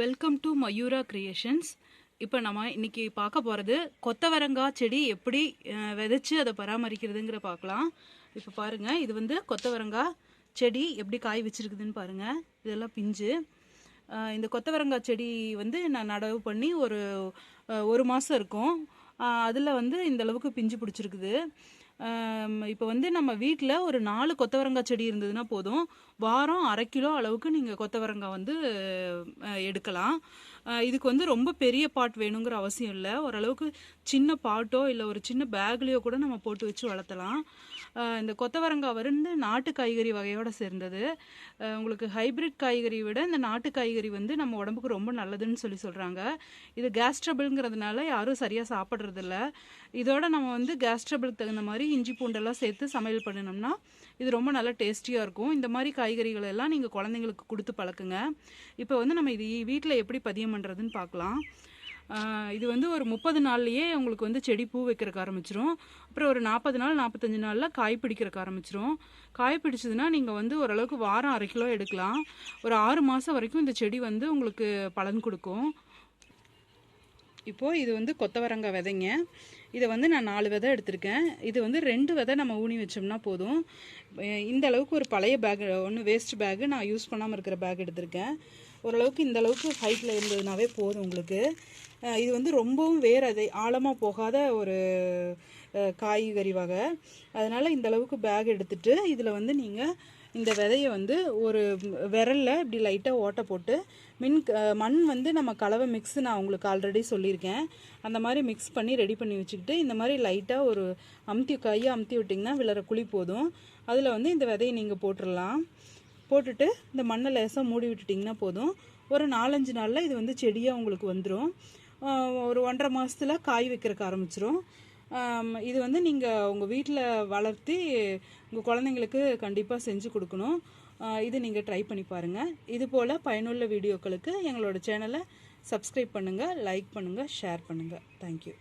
Welcome to Mayura creations இப்போ நம்ம இன்னைக்கு பார்க்க போகிறது கொத்தவரங்காய் செடி எப்படி விதைச்சி அதை பராமரிக்கிறதுங்கிற பார்க்கலாம். இப்போ பாருங்கள் இது வந்து கொத்தவரங்காய் செடி எப்படி காய் வச்சிருக்குதுன்னு பாருங்கள் இதெல்லாம் பிஞ்சு. இந்த கொத்தவரங்காய் செடி வந்து நான் நடவு பண்ணி ஒரு ஒரு மாதம் இருக்கும். அதில் வந்து இந்த அளவுக்கு பிஞ்சு பிடிச்சிருக்குது. இப்போ வந்து நம்ம வீட்டில் ஒரு நாலு கொத்தவரங்காய் செடி இருந்ததுன்னா போதும். வாரம் அரை கிலோ அளவுக்கு நீங்கள் கொத்தவரங்காய் வந்து எடுக்கலாம். இதுக்கு வந்து ரொம்ப பெரிய பாட் வேணுங்கிற அவசியம் இல்லை. ஓரளவுக்கு சின்ன பாட்டோ இல்லை ஒரு சின்ன பேக்லேயோ கூட நம்ம போட்டு வச்சு வளர்த்தலாம். இந்த கொத்தவரங்காய் வந்து நாட்டு காய்கறி வகையோட சேர்ந்தது. உங்களுக்கு ஹைபிரிட் காய்கறி விட இந்த நாட்டு காய்கறி வந்து நம்ம உடம்புக்கு ரொம்ப நல்லதுன்னு சொல்லி சொல்கிறாங்க இது கேஸ் ட்ரபிள்ங்கிறதுனால யாரும் சரியாக சாப்பிட்றதில்ல. இதோட நம்ம வந்து கேஸ் ட்ரபிளுக்கு தகுந்த மாதிரி இஞ்சி பூண்டெல்லாம் சேர்த்து சமையல் பண்ணினோம்னா இது ரொம்ப நல்லா டேஸ்டியாக இருக்கும். இந்த மாதிரி காய்கறிகள் எல்லாம் நீங்கள் குழந்தைங்களுக்கு கொடுத்து பழக்குங்க. இப்போ வந்து நம்ம இது வீட்டில் எப்படி பதியம் பண்ணுறதுன்னு பார்க்கலாம். இது வந்து ஒரு முப்பது நாள்லேயே உங்களுக்கு வந்து செடி பூ வைக்கிறக்க ஆரம்பிச்சிரும். அப்புறம் ஒரு நாற்பது நாள் நாற்பத்தஞ்சு நாளில் காய் பிடிக்கிறக்க ஆரம்பிச்சிரும். காய் பிடிச்சதுன்னா நீங்கள் வந்து ஓரளவுக்கு வாரம் அரை கிலோ எடுக்கலாம். ஒரு ஆறு மாதம் வரைக்கும் இந்த செடி வந்து உங்களுக்கு பலன் கொடுக்கும். இப்போது இது வந்து கொத்தவரங்காய் விதைங்க. இதை வந்து நான் நாலு விதை எடுத்திருக்கேன். இது வந்து ரெண்டு விதை நம்ம ஊனி வச்சோம்னா போதும். இந்த அளவுக்கு ஒரு பழைய பேக் ஒன்று வேஸ்ட் பேக்கு நான் யூஸ் பண்ணாமல் இருக்கிற பேக் எடுத்திருக்கேன். ஓரளவுக்கு இந்த அளவுக்கு ஹைட்டில் இருந்ததுனாவே போதும் உங்களுக்கு. இது வந்து ரொம்பவும் வேறு அதை ஆழமாக போகாத ஒரு காய்கறி வகை. அதனால் இந்த அளவுக்கு பேக் எடுத்துகிட்டு இதில் வந்து நீங்கள் இந்த விதையை வந்து ஒரு விரலில் இப்படி லைட்டாக ஓட்டை போட்டு மின் மண் வந்து நம்ம கலவை மிக்ஸ் நான் உங்களுக்கு ஆல்ரெடி சொல்லியிருக்கேன். அந்த மாதிரி மிக்ஸ் பண்ணி ரெடி பண்ணி வச்சுக்கிட்டு இந்த மாதிரி லைட்டாக ஒரு அமுத்தி கையை அமுத்தி விட்டிங்கன்னா விளர குழி போதும். அதில் வந்து இந்த விதையை நீங்கள் போட்டுடலாம் போட்டுட்டு இந்த மண்ணை லேசாக மூடி விட்டுட்டிங்கன்னா போதும். ஒரு நாலஞ்சு நாளில் இது வந்து செடியாக உங்களுக்கு வந்துடும் ஒரு ஒன்றரை மாதத்தில் காய் வைக்கிறதுக்கு ஆரம்பிச்சிரும். இது வந்து நீங்கள் உங்கள் வீட்டில் வளர்த்தி உங்கள் குழந்தைங்களுக்கு கண்டிப்பாக செஞ்சு கொடுக்கணும். இது நீங்கள் ட்ரை பண்ணி பாருங்கள் இது போல் பயனுள்ள வீடியோக்களுக்கு எங்களோட சேனலை சப்ஸ்கிரைப் பண்ணுங்கள் லைக் பண்ணுங்கள் ஷேர் பண்ணுங்கள் தேங்க்யூ